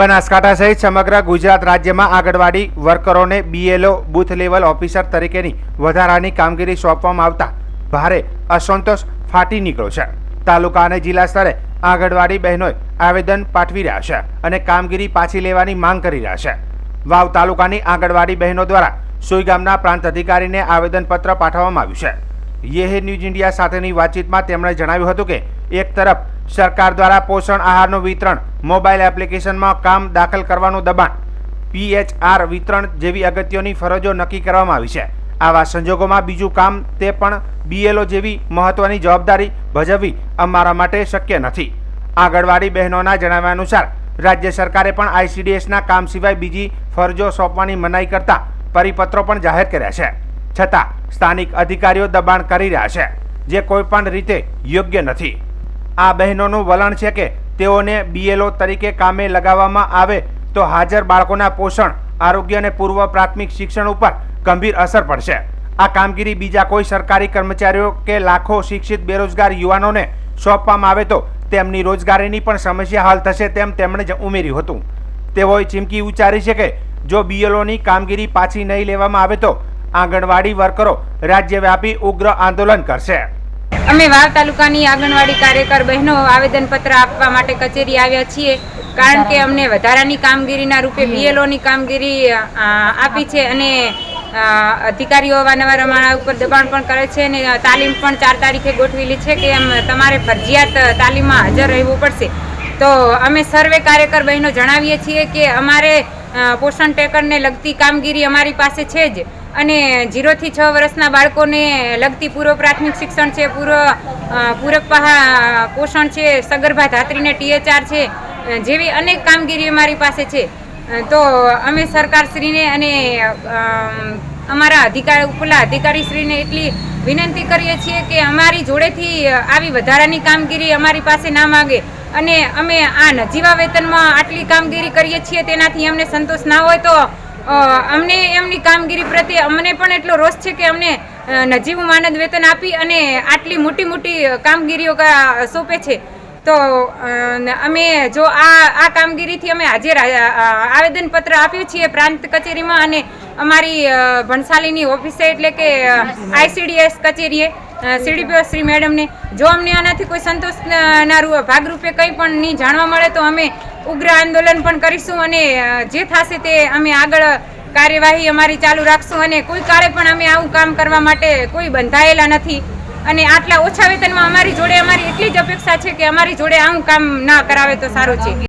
બનાસકાંઠા સહિત સમગ્ર ગુજરાત રાજ્યમાં આંગણવાડી વર્કરોને બીએલઓ બૂથ લેવલ ઓફિસર તરીકેની વધારાની કામગીરી સોંપવામાં આવતા ભારે અસંતોષ ફાટી નીકળ્યો છે. તાલુકા અને જિલ્લા સ્તરે આંગણવાડી બહેનોએ આવેદન પાઠવી રહ્યા છે અને કામગીરી પાછી લેવાની માંગ કરી રહ્યા છે. વાવ તાલુકાની આંગણવાડી બહેનો દ્વારા સુઈ ગામના પ્રાંત અધિકારીને આવેદનપત્ર પાઠવવામાં આવ્યું છે. યેહે ન્યૂઝ ઇન્ડિયા સાથેની વાતચીતમાં તેમણે જણાવ્યું હતું કે, એક તરફ સરકાર દ્વારા પોષણ આહારનું વિતરણ, મોબાઈલ એપ્લિકેશનમાં કામ દાખલ કરવાનું દબાણ, પીએચઆર વિતરણ જેવી અગત્યની ફરજો નક્કી કરવામાં આવી છે. આવા સંજોગોમાં બીજું કામ તે પણ બીએલઓ જેવી મહત્વની જવાબદારી ભજવવી અમારા માટે શક્ય નથી. આંગણવાડી બહેનોના જણાવ્યા અનુસાર, રાજ્ય સરકારે પણ આઈસીડીએસના કામ સિવાય બીજી ફરજો સોંપવાની મનાઈ કરતા પરિપત્રો પણ જાહેર કર્યા છે. છતાં, સ્થાનિક અધિકારીઓ દબાણ કરી રહ્યા છે, જે કોઈપણ રીતે યોગ્ય નથી. આ બહેનોનું વલણ છે કે તેઓને બીએલઓ તરીકે કામે લગાવવામાં આવે તો હાજર બાળકોના પોષણ, આરોગ્ય અને પૂર્વ પ્રાથમિક શિક્ષણ ઉપર ગંભીર અસર પડશે. આ કામગીરી બીજા કોઈ સરકારી કર્મચારીઓ કે લાખો શિક્ષિત બેરોજગાર યુવાનોને સોંપવામાં આવે તો તેમની રોજગારીની પણ સમસ્યા હલ થશે તેમ તેમણે જ ઉમેર્યું હતું. તેઓએ ચીમકી ઉચ્ચારી છે કે જો બીએલઓની કામગીરી પાછી નહીં લેવામાં આવે તો આંગણવાડી વર્કરો રાજ્યવ્યાપી ઉગ્ર આંદોલન કરશે. અમે વાવ તાલુકાની આંગણવાડી કાર્યકર બહેનો આવેદનપત્ર આપવા માટે કચેરી આવ્યા છીએ કારણ કે અમને વધારાની કામગીરીના રૂપે બીએલઓની કામગીરી આપી છે અને અધિકારીઓ અવારનવાર અમારા ઉપર દબાણ પણ કરે છે અને તાલીમ પણ ચાર તારીખે ગોઠવેલી છે કે એમ તમારે ફરજિયાત તાલીમમાં હાજર રહેવું પડશે. તો અમે સર્વે કાર્યકર બહેનો જણાવીએ છીએ કે અમારે પોષણ ટેકરને લગતી કામગીરી અમારી પાસે છે જ. અને જીરોથી છ વર્ષના બાળકોને લગતી પૂર્વ પ્રાથમિક શિક્ષણ છે, પૂર્વ પૂરક પોષણ છે, સગર્ભા ધાત્રીને ટીએચઆર છે જેવી અનેક કામગીરી અમારી પાસે છે. તો અમે સરકારશ્રીને અને અમારા અધિકાર, ઉપલા અધિકારીશ્રીને એટલી વિનંતી કરીએ છીએ કે અમારી જોડેથી આવી વધારાની કામગીરી અમારી પાસે ના માગે અને અમે આ નજીવા વેતનમાં આટલી કામગીરી કરીએ છીએ, તેનાથી અમને સંતોષ ના હોય તો અમને એમની કામગીરી પ્રત્યે અમને પણ એટલો રોષ છે કે અમને નજીવું માનદ વેતન આપી અને આટલી મોટી મોટી કામગીરીઓ સોંપે છે. તો અમે જો આ આ કામગીરીથી અમે હાજર આવેદનપત્ર આપ્યું છીએ પ્રાંત કચેરીમાં અને અમારી ભણસાલીની ઓફિસે એટલે કે આઈસીડીએસ કચેરીએ સીડીપીઓ શ્રી મેડમને. જો અમને આનાથી કોઈ સંતોષ ન- ના રૂ- ભાગરૂપે કંઈ પણ નહીં જાણવા મળે તો અમે ઉગ્ર આંદોલન પણ કરીશું અને જે થશે તે અમે આગળ કાર્યવાહી અમારી ચાલુ રાખશું અને કોઈ કાળે પણ અમે આવું કામ કરવા માટે કોઈ બંધાયેલા નથી. અને આટલા ઓછા વેતનમાં અમારી જોડે અમારી એટલી જ અપેક્ષા છે કે અમારી જોડે આવું કામ ના કરાવે તો સારું છે.